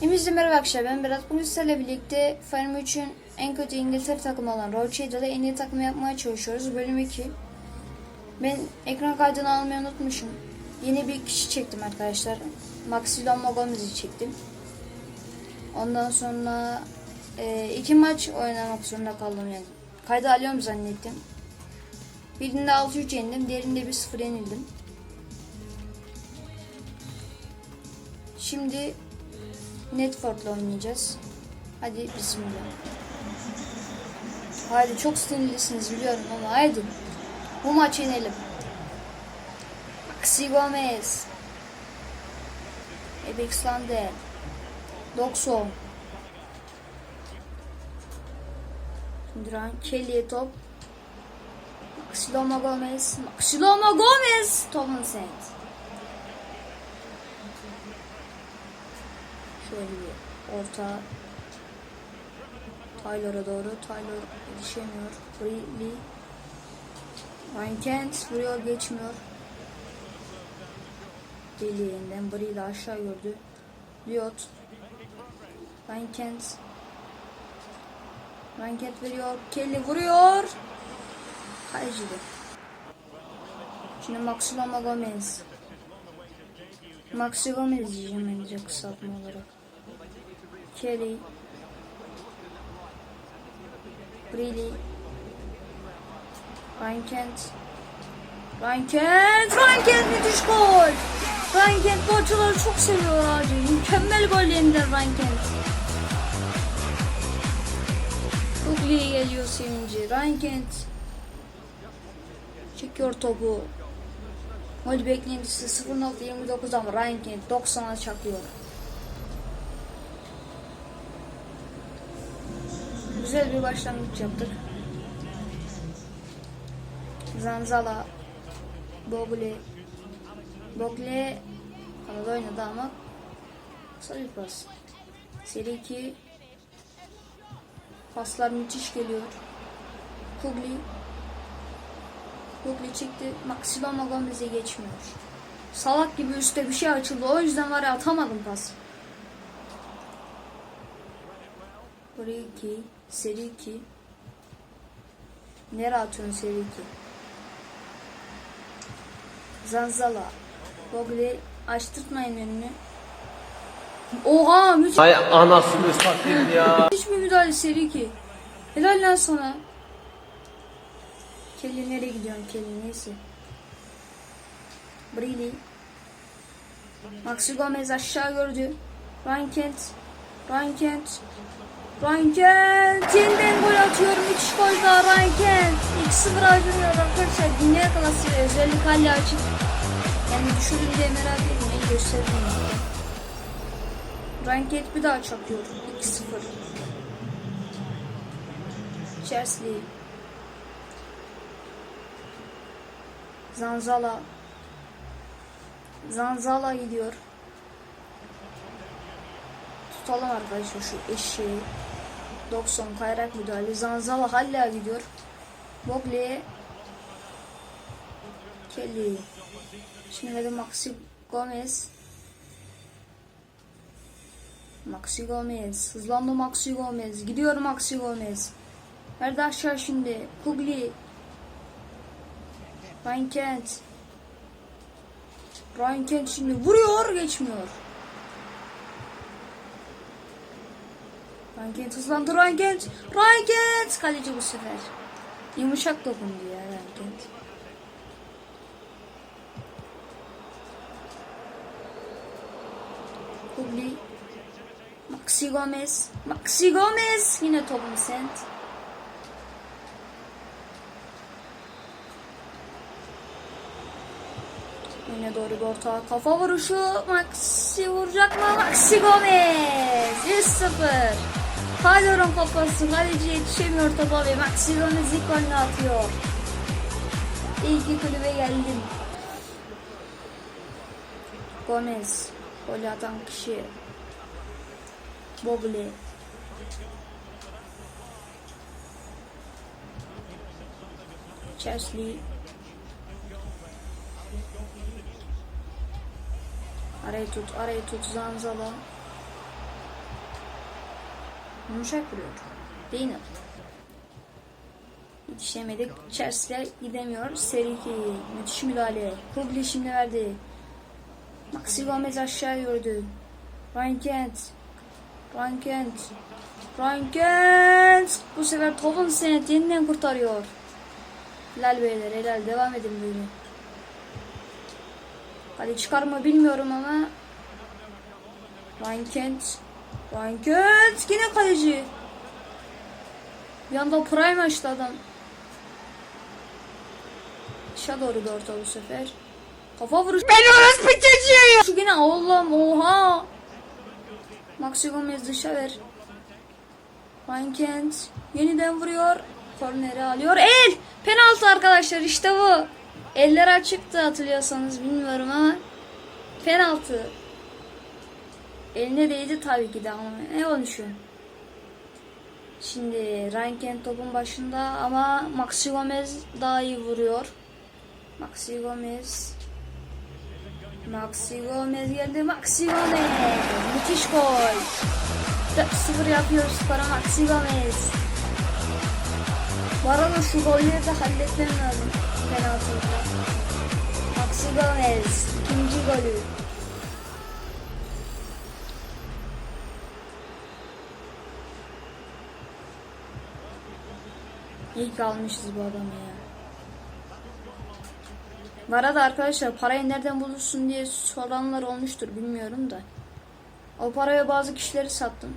Hepinize merhaba arkadaşlar ben Berat. Bugün sizlerle birlikte Fire 3'ün en kötü İngiltere takımı olan Rochester'da en iyi takımı yapmaya çalışıyoruz. Bölüm 2. Ben ekran kaydını almayı unutmuşum. Yeni bir kişi çektim arkadaşlar. Maxilon Mogomez'i çektim. Ondan sonra e, iki maç oynamak zorunda kaldım yani. Kaydı alıyorum zannettim. Birinde 6-3 yenildim, diğerinde 1-0 yenildim. Şimdi Netford'la oynayacağız. Hadi bismillah. Hadi çok sinirlisiniz biliyorum ama haydi. Bu maçı yenelim. Maxi Gomez. Ebex Lander. Doxon. Şimdi Ryan Kelly'e top. Maxi Loma Gomez. Maxi Loma Gomez. Tomlinson. Şöyle bir orta Tyler'a doğru. Tyler yetişemiyor. Lee. Ryan Kent vuruyor geçmiyor. Deli yeniden Bree ile aşağı gördü. Liot. Ryan Kent. Ryan Kent veriyor. Kelly vuruyor. Kalecide. Şimdi Maximo Gomez. Maxi Gomez diyeceğim bence kısaltma olarak. Kelly. Brady. Ryan Kent. Ryan Kent. Ryan Kent müthiş gol. Ryan Kent bu açıları çok seviyor abi. Mükemmel gol yeniden Ryan Kent. Çok iyi geliyor sevinci. Ryan Kent. Çekiyor topu. Gol beklentisi 0.29 ama Ryan Kent 90'a çakıyor. Güzel bir başlangıç yaptık. Zanzala, Bogle, Bogle kanada oynadı ama kısa pas. Seri 2 paslar müthiş geliyor. Kugli Kugli çıktı. Maximo Gomez'e geçmiyor. Salak gibi üstte bir şey açıldı. O yüzden var ya atamadım pas. Buraya 2. Seri 2. Nereye atıyorsun seri 2? Zanzala. Bogle açtırtmayın önünü. Oha müthiş. Hay anasını satayım ya. Hiç bir müdahale seri 2. Helal lan sana. Kelly nereye gidiyorsun Kelly neyse. Brili. Maxi Gomez aşağı gördü. Ryan Kent. Ryan Kent. Ryan Kent. Yeniden gol atıyorum. 3 gol daha Ryan Kent. 2-0 ayrılıyor arkadaşlar. Dünya klası özellik hala açık. Yani düşürün diye merak etmeyin. Gösterdim. Ryan Kent bir daha çakıyor. 2-0. Chelsea. Zanzala. Zanzala gidiyor. Tutalım arkadaşlar şu eşeği. 90 kayrak müdahale. Zanzala hala gidiyor. Bogle. Kelly. Şimdi de Maxi Gomez. Maxi Gomez. Hızlandı Maxi Gomez. Gidiyor Maxi Gomez. Nerede aşağı şimdi? Kugli. Ryan Kent. Ryan Kent şimdi vuruyor geçmiyor. Ryan Kent hızlandı Ryan Kent. Ryan Kent. Kaleci bu sefer. Yumuşak dokundu ya Ryan Kent. Kugli. Maxi Gomez. Maxi Gomez. Yine topun sent. Yine doğru bir orta kafa vuruşu. Maxi vuracak mı? Maxi Gomez. 1-0. Kalor'un kafası. Kaleci yetişemiyor topa ve Maxi Gomez ilk golünü atıyor. İyi ki kulübe geldim. Gomez. Golü atan kişi. Bogle. Chesley. Arayı tut, arayı tut Zanzala. Yumuşak vuruyor. Değil mi? Yetişemedik. Chelsea gidemiyor. Seri 2. Müthiş müdahale. Kugli şimdi verdi. Maxi Gomez aşağı gördü. Ryan Kent. Ryan Kent. Ryan Kent. Bu sefer topun senet yeniden kurtarıyor. Helal beyler helal. Devam edin böyle. Hadi çıkar mı bilmiyorum ama. Ryan Kent. Kent. Yine kaleci. Bir anda prime açtı adam. Dışa doğru bir orta bu sefer. Kafa vuruş. Ben orası ya. Şu yine Allah'ım oha. Maxi Gomez dışa ver. Ryan Kent yeniden vuruyor. Korneri alıyor. El! Penaltı arkadaşlar işte bu. Eller açıktı hatırlıyorsanız bilmiyorum ama. Penaltı. Eline değdi tabii ki de ama ne konuşuyorsun? Şimdi Ryan Kent topun başında ama Maxi Gomez daha iyi vuruyor. Maxi Gomez. Maxi Gomez geldi. Maxi Gomez. Müthiş gol. 4-0 yapıyoruz skora Maxi Gomez. Bu arada şu golleri de halletmem lazım. Penaltıda. Maxi Gomez. ikinci golü. İyi ki almışız bu adamı ya. Bu arada arkadaşlar parayı nereden bulursun diye soranlar olmuştur bilmiyorum da. O paraya bazı kişileri sattım.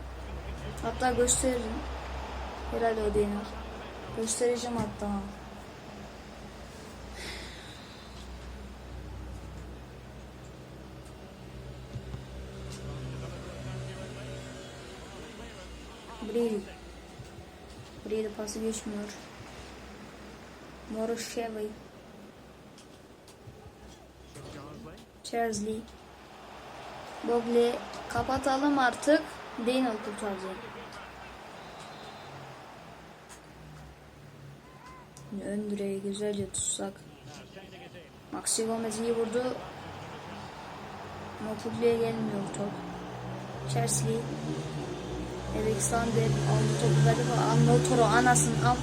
Hatta gösteririm. Herhalde o değil. Göstereceğim hatta. Bril. Bril pası geçmiyor. Moroşevi. Chesley. Bogle kapatalım artık. Daniel kurtaracak. Ön direği güzelce tutsak. Maxi Gomez iyi vurdu. Ama gelmiyor top. Chesley. Alexander aldı topu verdi. Anlı Toro anasını al.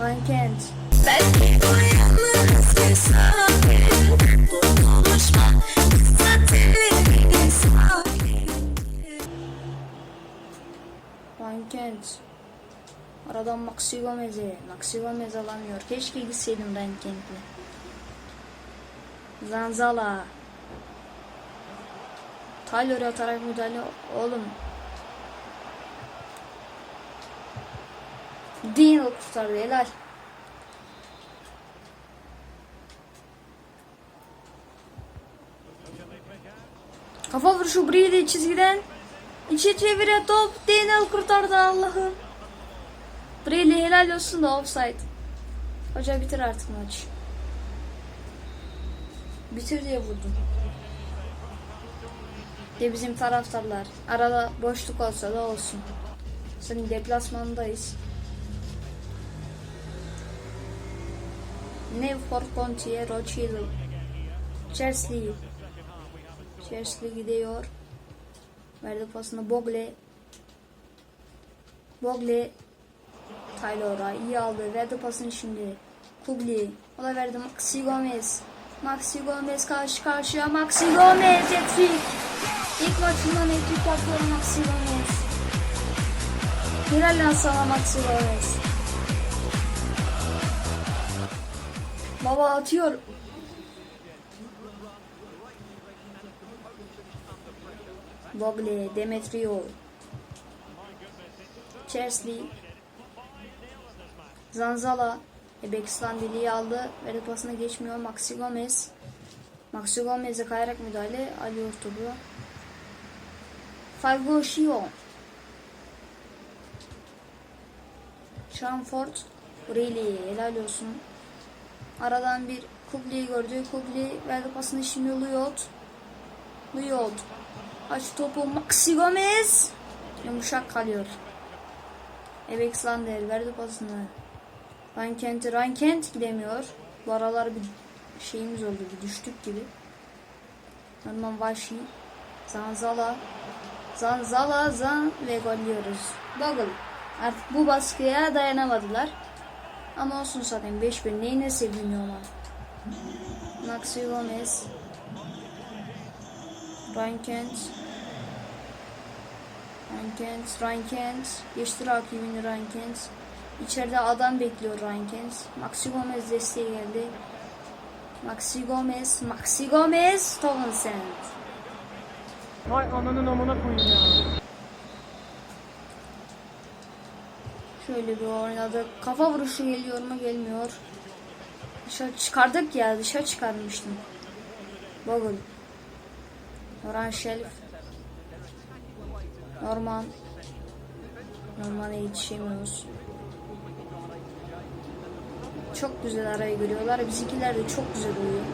Van Kent. Belki uyanırız cesaret Buluşma Zaten sakin Van Kent. Aradan Maxi Gomez'e. Maxi Gomez alamıyor. Keşke gitseydim Van Kent'le. Zanzala. Tyler atarak müdahale. Oğlum. Dean kurtardı. Helal. Kafa vuruşu Brady çizgiden. İçe çevire top. Daniel kurtardı Allah'ım. Brady helal olsun da offside. Hoca bitir artık maç. Bitir diye vurdum. De bizim taraftarlar. Arada boşluk olsa da olsun. Senin deplasmandayız. Newport Pontier Rothschild. Chelsea. Chelsea gidiyor. Verdi pasını Bogle. Bogle. Taylor'a iyi aldı. Verdi pasını şimdi. Kugli. O da verdi Maxi Gomez. Maxi Gomez karşı karşıya. Maxi Gomez hat-trick. İlk maçından hat-trick yapıyor Maxi Gomez. Helal lan sana Maxi Gomez. Baba atıyor. Bogle, Demetrio, Chesley, Zanzala, Ebekistan Dili'yi aldı. Verdi pasına geçmiyor. Maxi Gomez. Maxi Gomez'e kayarak müdahale alıyor topu. Falgo Shio. Shamford. Reilly helal olsun. Aradan bir Kugli'yi gördü. Kugli verdi pasını şimdi Luyot. Luyot. Aç topu Maxi Gomez. Yumuşak kalıyor. Alexander verdi pasını. Ryan Kent'e Ryan Kent gidemiyor. Bu aralar bir şeyimiz oldu. Bir düştük gibi. Norman Vashi. Zanzala. Zanzala Zan ve gol yiyoruz. Bogle. Artık bu baskıya dayanamadılar. Ama olsun zaten 5-1 neyine seviniyor ama. Maxi Gomez. Ryan Kent. Ryan Kent. Ryan Kent. Geçti rakibini Ryan Kent. İçeride adam bekliyor Ryan Kent. Maxi Gomez desteğe geldi. Maxi Gomez. Maxi Gomez. Townsend. Vay ananın amına koyayım ya. Şöyle bir oynadık. Kafa vuruşu geliyor mu gelmiyor. Dışarı çıkardık ya dışarı çıkarmıştım. Bogle. Orhan Şerif. Norman. Norman'a yetişemiyoruz. Çok güzel arayı görüyorlar. Bizimkiler de çok güzel uyuyor.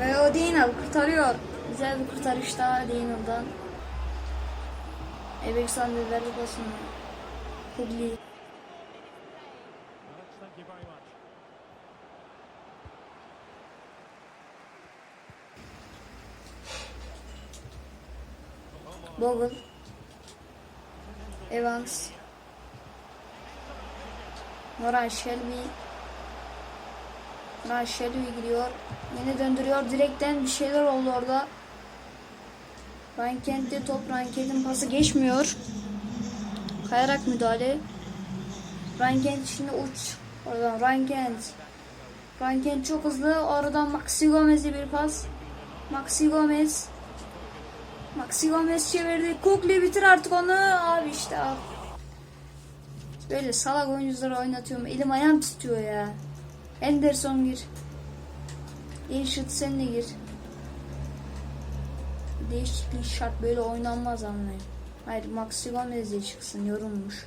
Ve o Dinal kurtarıyor. Güzel bir kurtarış daha Dinal'dan. Ebeksan ve verdi basını. Kugli. Bogle. Evans. Moran Shelby. Moran Shelby gidiyor. Yine döndürüyor. Direkten bir şeyler oldu orada. Ryan Kent'te top Ryan Kent'in pası geçmiyor. Kayarak müdahale. Ryan Kent şimdi uç. Oradan Ryan Kent. Ryan Kent çok hızlı. Oradan Maxi Gomez'e bir pas. Maxi Gomez. Maxi Gomez çevirdi. Kukli bitir artık onu. Abi işte al. Böyle salak oyuncuları oynatıyorum. Elim ayağım titriyor ya. Henderson gir. Eşit sen de gir. Değişiklik şart böyle oynanmaz anlayın. Hayır Maxi Gomez de çıksın yorulmuş.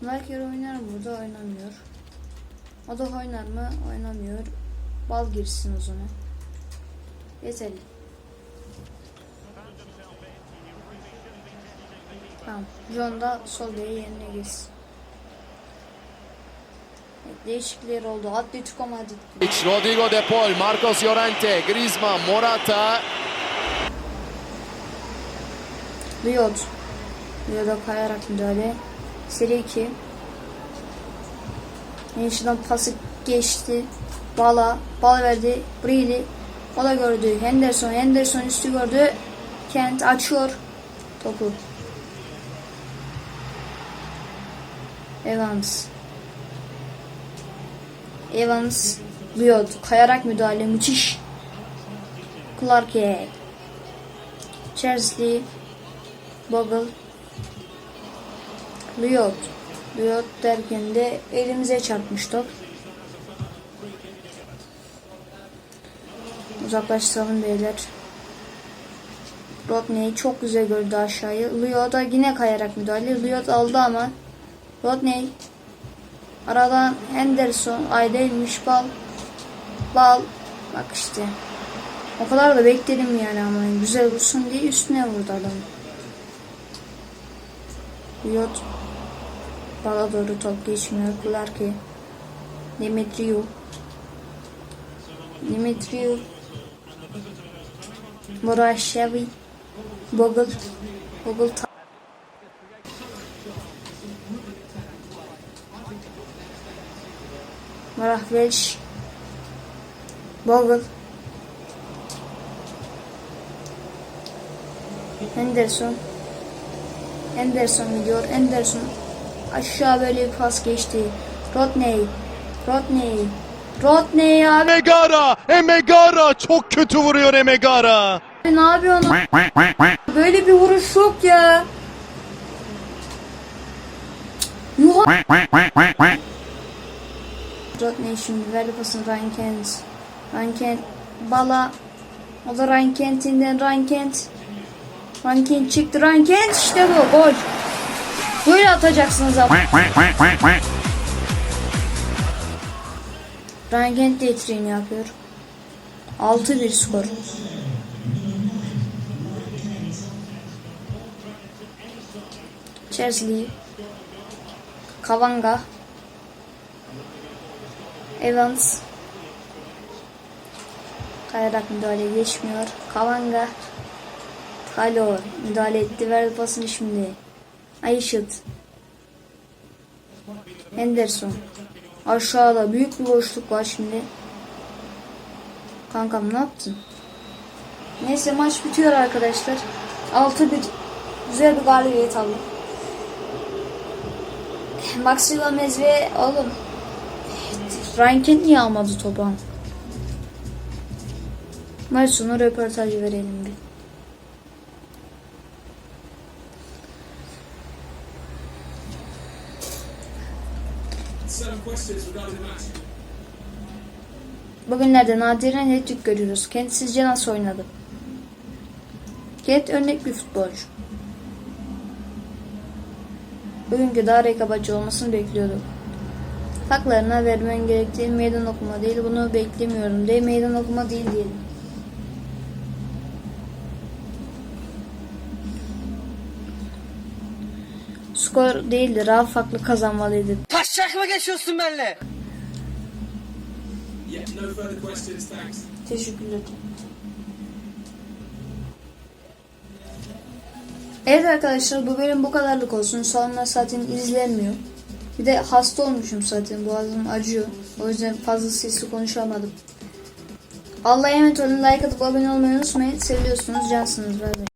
Merker oynar? Burada oynamıyor. O da oynar mı? Oynamıyor. Bal girsin o zaman. Yeterli. Tamam. John da sol beye yerine girsin. Değişiklikler oldu. Atletico Madrid. Rodrigo De Paul, Marcos Llorente, Griezmann, Morata. Liyot. Liyot'a kayarak müdahale. Seri 2. Yenişiden pası geçti. Bala. Bal verdi. Brili. O da gördü. Henderson. Henderson üstü gördü. Kent açıyor. Topu. Evans. Evans. Liyot. Kayarak müdahale. Müthiş. Clarke. Chesley. Bogle, Lyot. Lyot derken de elimize çarpmış top. Uzaklaştıralım beyler. Rodney çok güzel gördü aşağıyı. Lyot'a yine kayarak müdahale. Lyot aldı ama. Rodney. Aradan Henderson. Ay değilmiş bal. Bak işte. O kadar da bekledim yani ama güzel vursun diye üstüne vurdu adam. Yot bala doğru top geçmiyor. Clarke Dimitriou Dimitriou Morashevi Bogle Bogle Marahvelş Bogle Henderson Henderson gidiyor. Henderson aşağı böyle bir pas geçti. Rodney. Rodney. Rodney abi Emegara, Emegara çok kötü vuruyor Emegara. ne yapıyorsun? Böyle bir vuruş yok ya. Yuha. Rodney şimdi verdi pasını Ryan Kent. Ryan Kent bala. O da Ryan Kent'inden Ryan Kent. Ryan Kent çıktı. Ryan Kent işte bu gol. Böyle atacaksınız abi. Ryan Kent de etrini yapıyor. 6-1 skor. Chesley. Kavanga. Evans. Kayarak müdahale geçmiyor. Kavanga. Talor müdahale etti. Verdi pasını şimdi. Ayşıt. Henderson. Aşağıda büyük bir boşluk var şimdi. Kankam ne yaptın? Neyse maç bitiyor arkadaşlar. 6-1 güzel bir galibiyet aldık. Maxi Gomez ve oğlum Rankin niye almadı topu? Maç sonu röportaj verelim bir. Bugünlerde nadiren hat görüyoruz. Kent sizce nasıl oynadı? Kent örnek bir futbolcu. Bugünkü daha rekabetçi olmasını bekliyorduk. Haklarına vermen gerektiği meydan okuma değil, bunu beklemiyorum de meydan okuma değil diyelim. Skor değildi, daha farklı kazanmalıydı. Taşacak mı geçiyorsun benimle? Teşekkürler. Evet arkadaşlar bu bölüm bu kadarlık olsun. Sonra zaten izlenmiyor. Bir de hasta olmuşum zaten. Boğazım acıyor. O yüzden fazla sesli konuşamadım. Allah'a emanet olun. Like atıp abone olmayı unutmayın. Seviyorsunuz. Cansınız. Bay bay.